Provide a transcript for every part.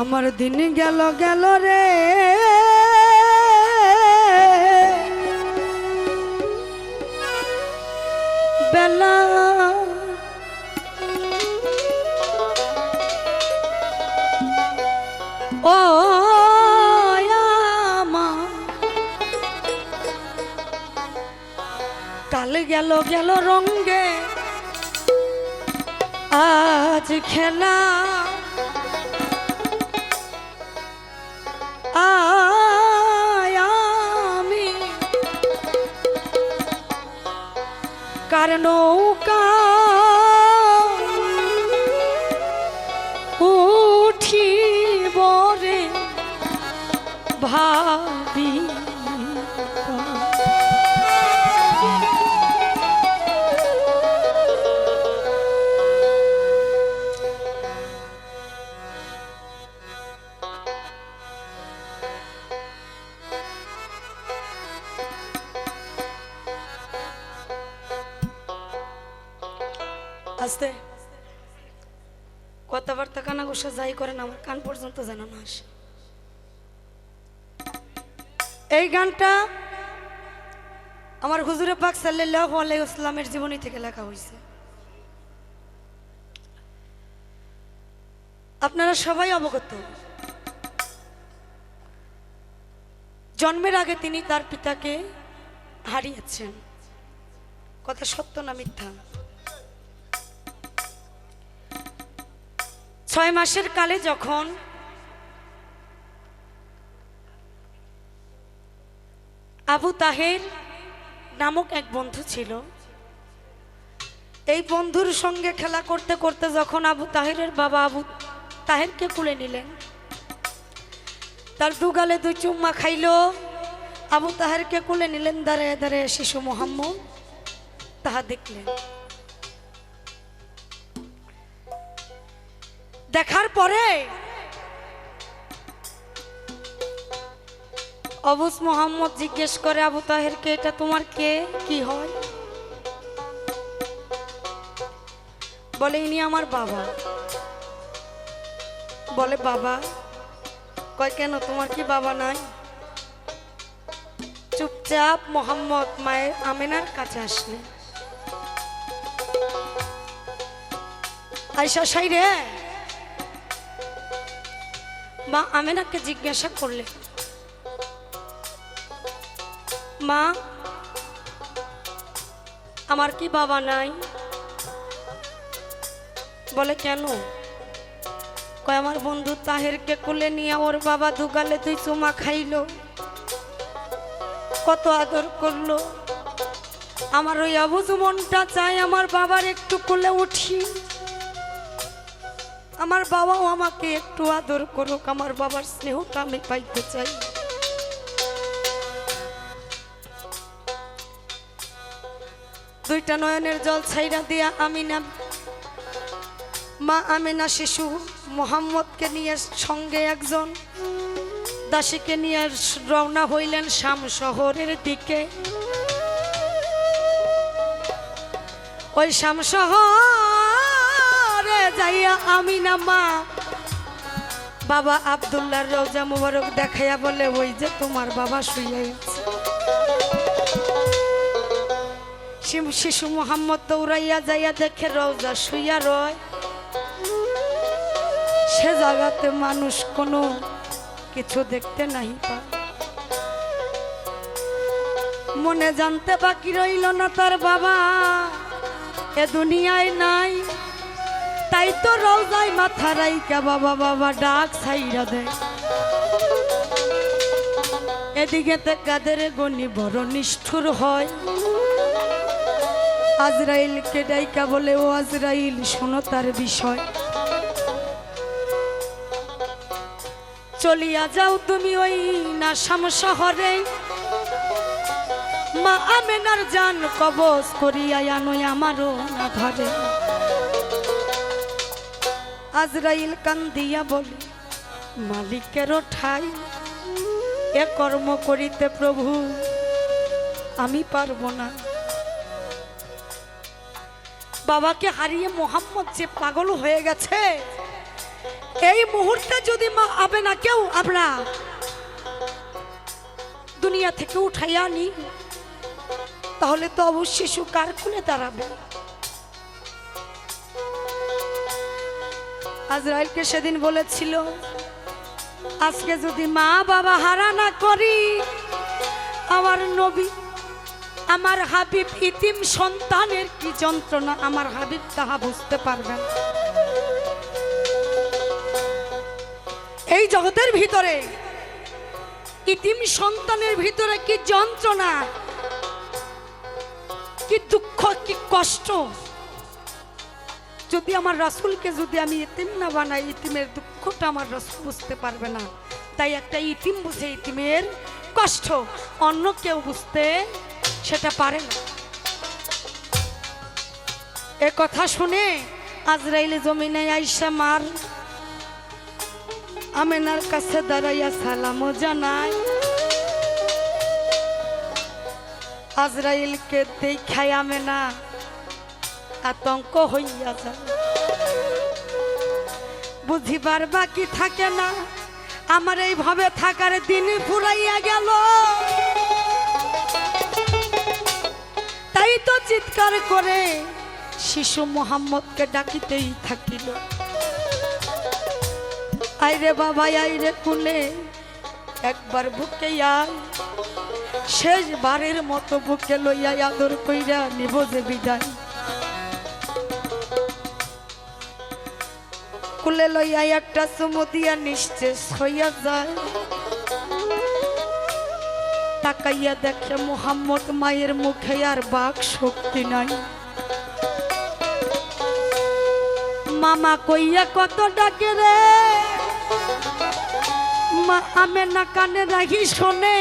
আমার দিন গেল গেল রে। বেলা। ও কাল গেল গেল রঙ্গে আজ খেলা আয় আমি। কার নৌকা আস্তে। কথাবার্তা কানা গোসা যাই করেন, আমার কান পর্যন্ত যেন না আসে। এই গানটা আমার হুজুরে পাক সাল্লাল্লাহু আলাইহি ওয়াসাল্লামের জীবনী থেকে লেখা হয়েছে। আপনারা সবাই অবগত। জন্মের আগে তিনি তার পিতাকে হারিয়েছেন। কথা সত্য না মিথ্যা? ছয় মাসের কালে যখন আবু তাহের নামক এক বন্ধু ছিল, এই বন্ধুর সঙ্গে খেলা করতে করতে যখন আবু তাহেরের বাবা আবু তাহেরকে কুলে নিলেন, তার দুগালে দুই চুম্মা খাইল, আবু তাহেরকে কুলে নিলেন, দাঁড়ায় দাঁড়ায় শিশু মোহাম্মদ তাহা দেখলেন। দেখার পরে অবুস মোহাম্মদ জিজ্ঞেস করে, আবু তাহেরকে এটা তোমার কে? কি হয়? বলে, ইনি আমার বাবা। বলে, বাবা? কয়, কেন? তোমার কি বাবা নাই? চুপচাপ মোহাম্মদ মায়ের আমেনার কাছে আসলে। আইসা সাই রে মা আমেনাকে জিজ্ঞাসা করলে। মা, আমার কি বাবা নাই? বলে, কেন? কয়, আমার বন্ধু তাহেরকে কোলে নিয়ে ওর বাবা দুগালে তুই চুমা খাইলো। কত আদর করল। আমার ওই অবুজ মনটা চাই আমার বাবার একটু কোলে উঠি। আমার বাবাও আমাকে একটু আদর করুক, আমার বাবার স্নেহটা আমি পাইতে চাই। দুইটা নয়নের জল ছাইরা দিয়া আমি না মা আমেনা শিশু, মোহাম্মদকে নিয়ে সঙ্গে একজন, দাসীকে নিয়ে রওনা হইলেন শাম শহরের দিকে। ওই শাম শহরে যাইয়া আমি না মা। বাবা রোজা মুবারক দেখাইয়া বলে, ওই যে তোমার বাবা শিশু মোহাম্মদ দৌড়াইয়া যাইয়া দেখে রওজা শুইয়া রয়। সে জায়গাতে মানুষ কোনো কিছু দেখতে নাই পায়। মনে জানতে বাকি রইল না তার বাবা। এ দুনিয়ায় নাই। তাই তো রওজায় মাথা রাইকা, বাবা বাবা, ডাক ছাইরা দেয় এদিকে তে কাদের গনি বড় নিষ্ঠুর হয়। আজরাইলকে ডাইকা বলে, ও আজরাইল, শোনো তার বিষয়। চলিয়া যাও তুমি ওই না নাসাম শহরে। মা আমেনার জান কবজ করিয়া আনো আমারও না ধরে আজরাইল কান্দিয়া বলে, মালিকেরও ঠাই, এ কর্ম করিতে প্রভু, আমি পারব না। বাবাকে হারিয়ে মোহাম্মদ যে পাগল হয়ে গেছে, এই মুহূর্তে যদি মা আবে না কেউ, আমরা দুনিয়া থেকে উঠাইয়া আনি, তাহলে তো অবশ্যই শিশু কার খুলে দাঁড়াবে? আজরাইলকে সেদিন বলেছিল, আজকে যদি মা বাবা হারা না করি, আমার নবী, আমার হাবিব ইতিম সন্তানের কি যন্ত্রণা, আমার হাবিব তাহা বুঝতে পারবেন এই জগতের ভিতরে, ইতিম সন্তানের ভিতরে কি যন্ত্রণা, কি দুঃখ, কি কষ্ট যদি আমার রাসুলকে যদি আমি ইতিম না বানাই, ইতিমের দুঃখটা আমার রাসুল বুঝতে পারবে না। তাই একটা ইতিম বুঝে ইতিমের কষ্ট, অন্য কেউ বুঝতে সেটা পারে না। এ কথা শুনে আজরাইলে জমিনে আইসা মার আমেনার কাছে দাঁড়াইয়া সালামও জানাই আজরাইলকে দেখাই আমেনা আতঙ্ক হইয়া যায়। বুঝিবার বাকি থাকে না, আমার এইভাবে থাকার দিন ফুরাইয়া গেল। তাই তো চিৎকার করে শিশু মোহাম্মদকে ডাকিতেই থাকিল। আইরে বাবা, আইরে কুলে, একবার বুকে আয়। শেষবারের মতো বুকে লইয়া আদর কইরা নিব যে বিদায়। কুলে লইয়া একটা চুমু দিয়া নিশ্চেষ হইয়া যায়। তাকাইয়া দেখে মোহাম্মদ মায়ের মুখে আর বাক শক্তি নাই। মামা কইয়া, কত ডাকে রে? মা আমে না কানে রাখি শোনে।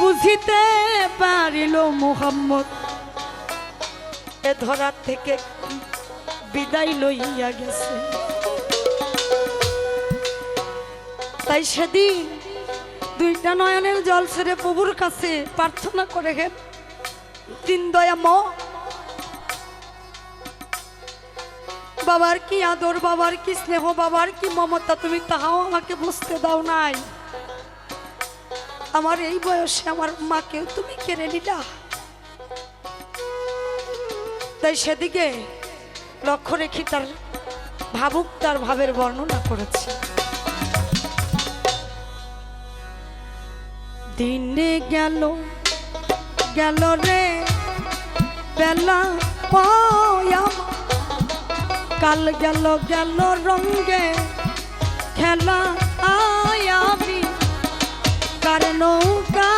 বুঝিতে পারিল মোহাম্মদ, এ ধরার থেকে বিদায় লইয়া গেছে। তাই সেদিন দুইটা নয়নের জল ছেড়ে প্রভুর কাছে প্রার্থনা করে গে তিন দয়া ম। বাবার কি আদর, বাবার কি স্নেহ, বাবার কি মমতা, তুমি তাহাও আমাকে বুঝতে দাও নাই। আমার এই বয়সে আমার মাকেও তুমি কেড়ে নিলা। তাই সেদিকে লক্ষ্য রেখে তার ভাবুক, তার ভাবের বর্ণনা করেছে। দিনে গেল গেল রে, বেলা পয়া। কাল গেল গেল রঙ্গে খেলা আয়াবি কার নৌকা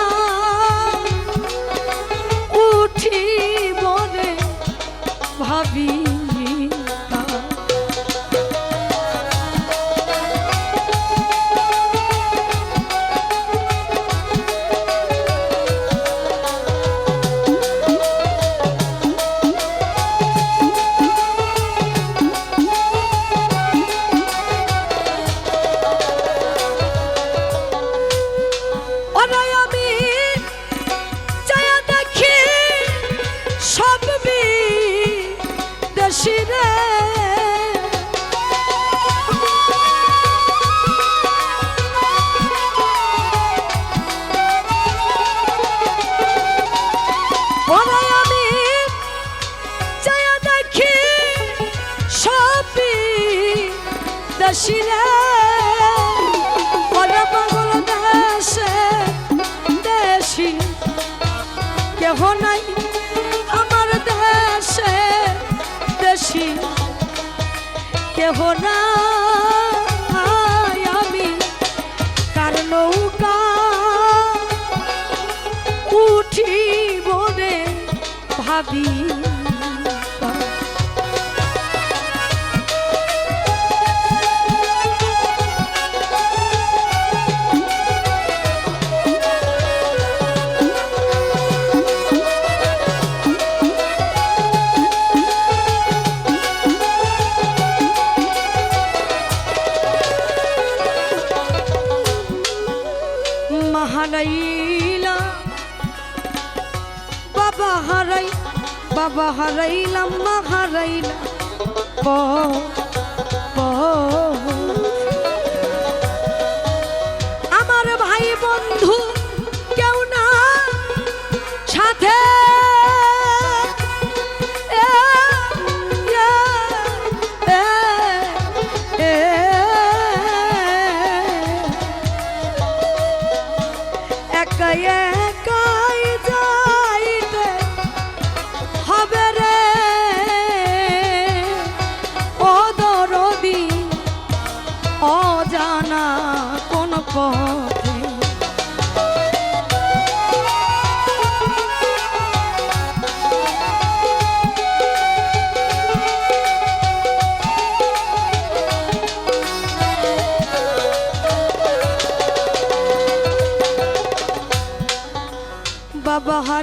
যাবি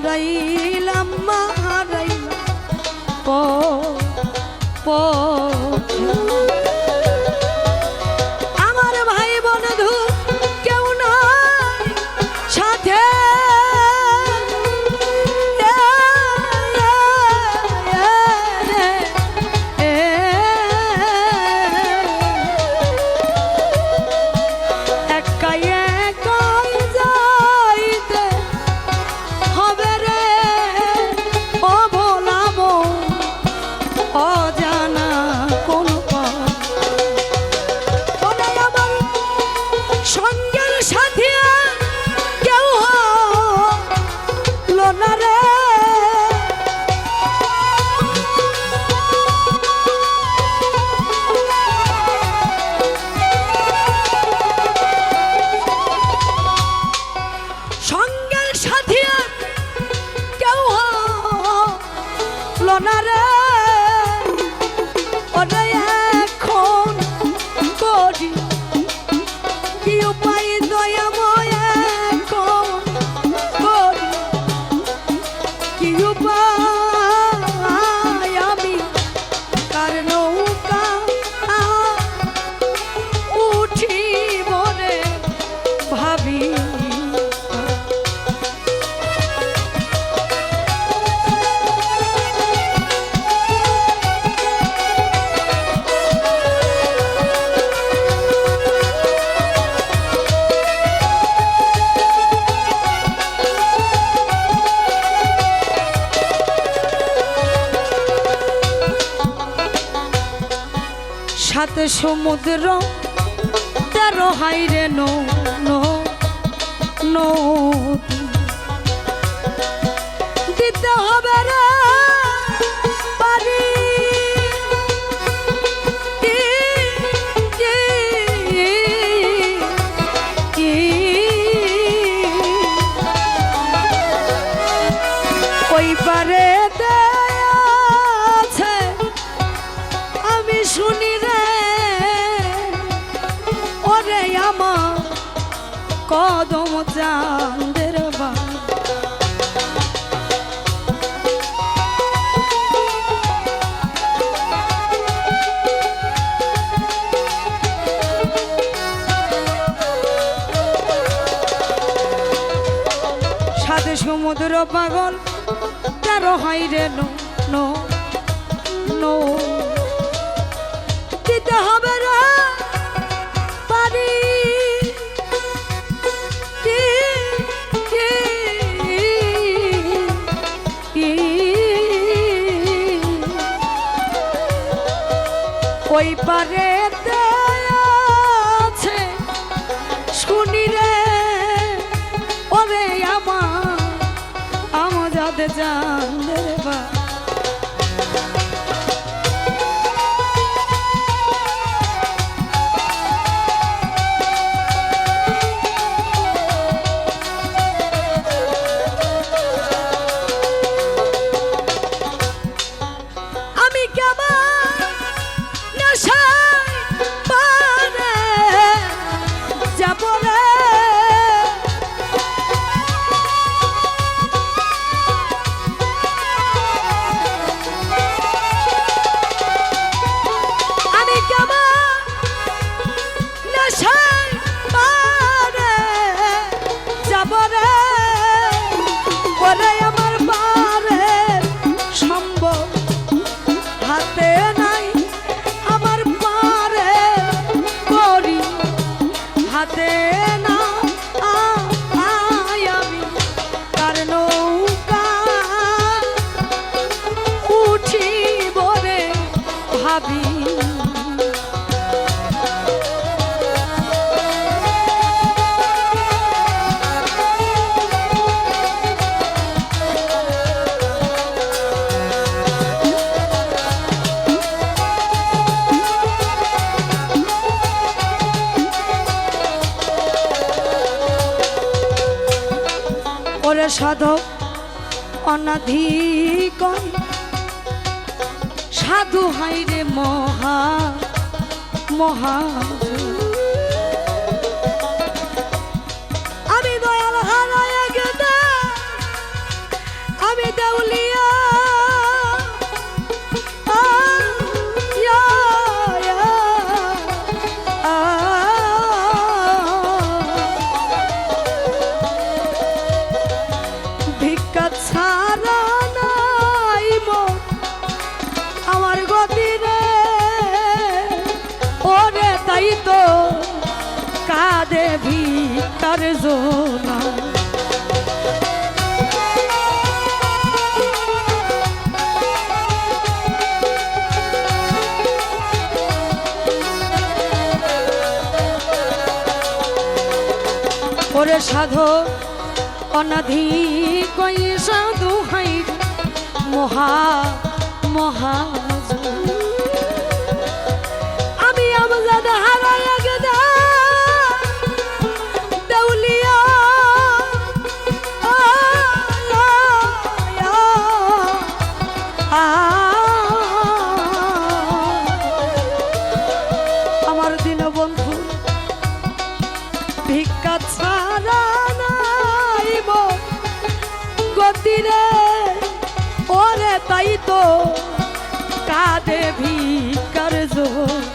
হারাইলাম মা হারাইলাম। প প clonaré. হাতে সমুদ্র। তেরো হাইরে নৌ নৌ সাথে সমুদ্র পাগল তার হয় রে নো নো। ওই পারে সাধব অনাধিক। সাধু হাই রে মহা মহা। আমি দয়াল হারায় আমি দেউলি ওরে সাধু অনাধি কই সাধু হাই মহা মহা ভক্তি রে ওরে তাই তো কাঁদে ভিকার জোর।